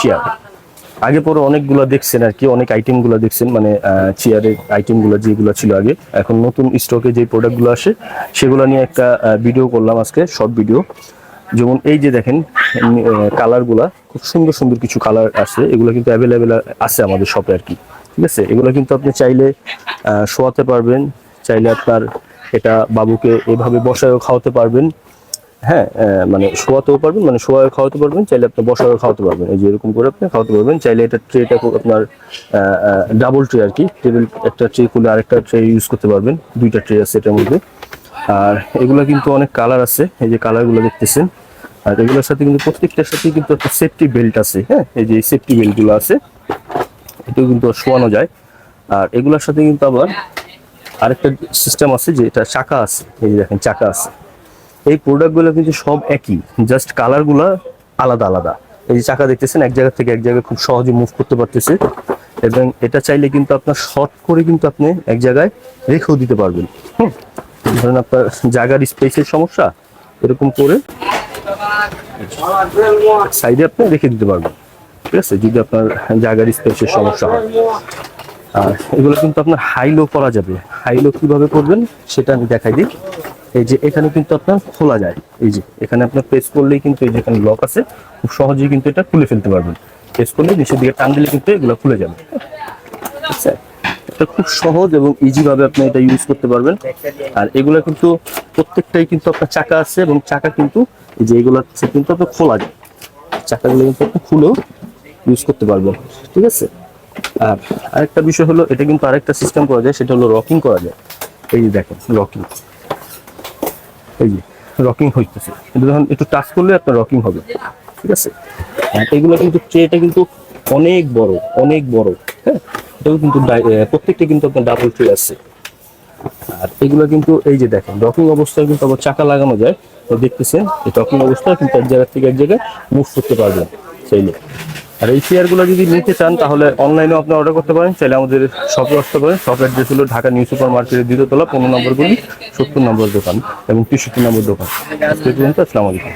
Chair আগে পরে অনেকগুলো দেখছেন আর কি, অনেক আইটেমগুলো দেখছেন মানে চেয়ারের আইটেমগুলো যেগুলো ছিল আগে। এখন নতুন স্টকে যে প্রোডাক্টগুলো আসে, সেগুলো নিয়ে একটা ভিডিও করলাম আজকে শর্ট ভিডিও যেমন এই যে দেখেন কালারগুলা খুব সুন্দর সুন্দর কিছু কালার আছে, এগুলো কিন্তু অ্যাভেলেবেল আছে আমাদের শপে আর কি। ঠিক আছে? এগুলো কিন্তু আপনি চাইলে শোয়াতে পারবেন, চাইলে আপনার এটা বাবুকে এভাবে বসায়ও খাওয়াতে পারবেন। হ্যাঁ মানে শোয়াতেও পারবেন মানে শোয়াও খাওয়াতে পারবেন, চাইলে আপনি বসায়ও খাওয়াতে পারবেন। এই যে এরকম করে আপনি খাওয়াতে পারবেন। চাইলে এটা ট্রেটা আপনার ডাবল ট্রে আর কি। টেবিল একটা ট্রে খুলে আরেকটা ট্রে ইউজ করতে পারবেন। দুইটা ট্রে আছে এটার মধ্যে। আর এগুলো কিন্তু অনেক কালার আছে। এই যে কালারগুলো দেখতেছেন। আর এগুলোর সাথে কিন্তু প্রত্যেকটার সাথে কিন্তু একটা সেফটি বেল্ট আছে। হ্যাঁ এই যে সেফটি বেল্টগুলো আছে, এটাও কিন্তু শোয়ানো যায়। আর এগুলোর সাথে কিন্তু আবার আরেকটা সিস্টেম আছে যে এটা চাকা আছে। এই যে দেখেন, চাকা আছে। এই প্রোডাক্টগুলো কিন্তু সব একই জাস্ট কালারগুলো আলাদা আলাদা। এই যে চাকা দেখতেছেন, এক জায়গা থেকে এক জায়গায় খুব সহজে মুভ করতে পারতেছে। এবং এটা চাইলে কিন্তু আপনার শর্ট করে কিন্তু আপনি এক জায়গায় রেখেও দিতে পারবেন। হুম। ধরেন আপনার জায়গার স্পেসের সমস্যা, এরকম করে সাইডে আপনি রেখে দিতে পারবেন। ঠিক আছে? যদি আপনার জায়গার স্পেসের সমস্যা হয়। আর এগুলো কিন্তু আপনার হাইলো করা যাবে। হাইলো কীভাবে করবেন, সেটা আমি দেখাই দিই। এই যে এখানে কিন্তু আপনার খোলা যায়। এই যে এখানে আপনার প্রেস করলেই কিন্তু এই যে এখানে লক আছে, খুব সহজেই কিন্তু এটা খুলে ফেলতে পারবেন। প্রেস করলে নিচের দিকে টান দিলে কিন্তু এগুলো খুলে যাবে। আছে এটা খুব সহজ এবং ইজি ভাবে আপনি এটা ইউজ করতে পারবেন। আর এগুলো কিন্তু প্রত্যেকটাই কিন্তু আপনার চাকা আছে এবং চাকা কিন্তু এই যে এগুলো কিন্তু আপনার খোলা যায়। চাকাগুলো কিন্তু আপনি খুলেও ইউজ করতে পারবেন, ঠিক আছে? আর আরেকটা বিষয় হলো, এটা কিন্তু আরেকটা সিস্টেম করা যায়, সেটা হলো রকিং করা যায়। এই দেখেন রকিং এই যে রকিং হইতেছে। কিন্তু যখন একটু টাচ করলে আপনার রকিং হবে। ঠিক আছে? আর এগুলো কিন্তু ট্রেটা কিন্তু অনেক বড় অনেক বড়। হ্যাঁ এটাও কিন্তু প্রত্যেকটা কিন্তু আপনার ডাবল ট্রে আছে। আর এগুলো কিন্তু এই যে দেখেন রকিং অবস্থায় কিন্তু আবার চাকা লাগানো যায়। দেখতেছেন, এই রকিং অবস্থায় কিন্তু এক জায়গা থেকে এক জায়গায় মুভ করতে পারবেন। চাইলে আর এই চেয়ারগুলো যদি নিতে চান, তাহলে অনলাইনেও আপনি অর্ডার করতে পারেন। চাইলে আমাদের শপে আসতে পারেন। শপ অ্যাড্রেস হলো ঢাকা নিউ সুপার মার্কেটের দ্বিতীয়তলা পনেরো নম্বর গুলি, সত্তর নম্বর দোকান এবং তেষট্টি নম্বর দোকান। আসসালামু আলাইকুম।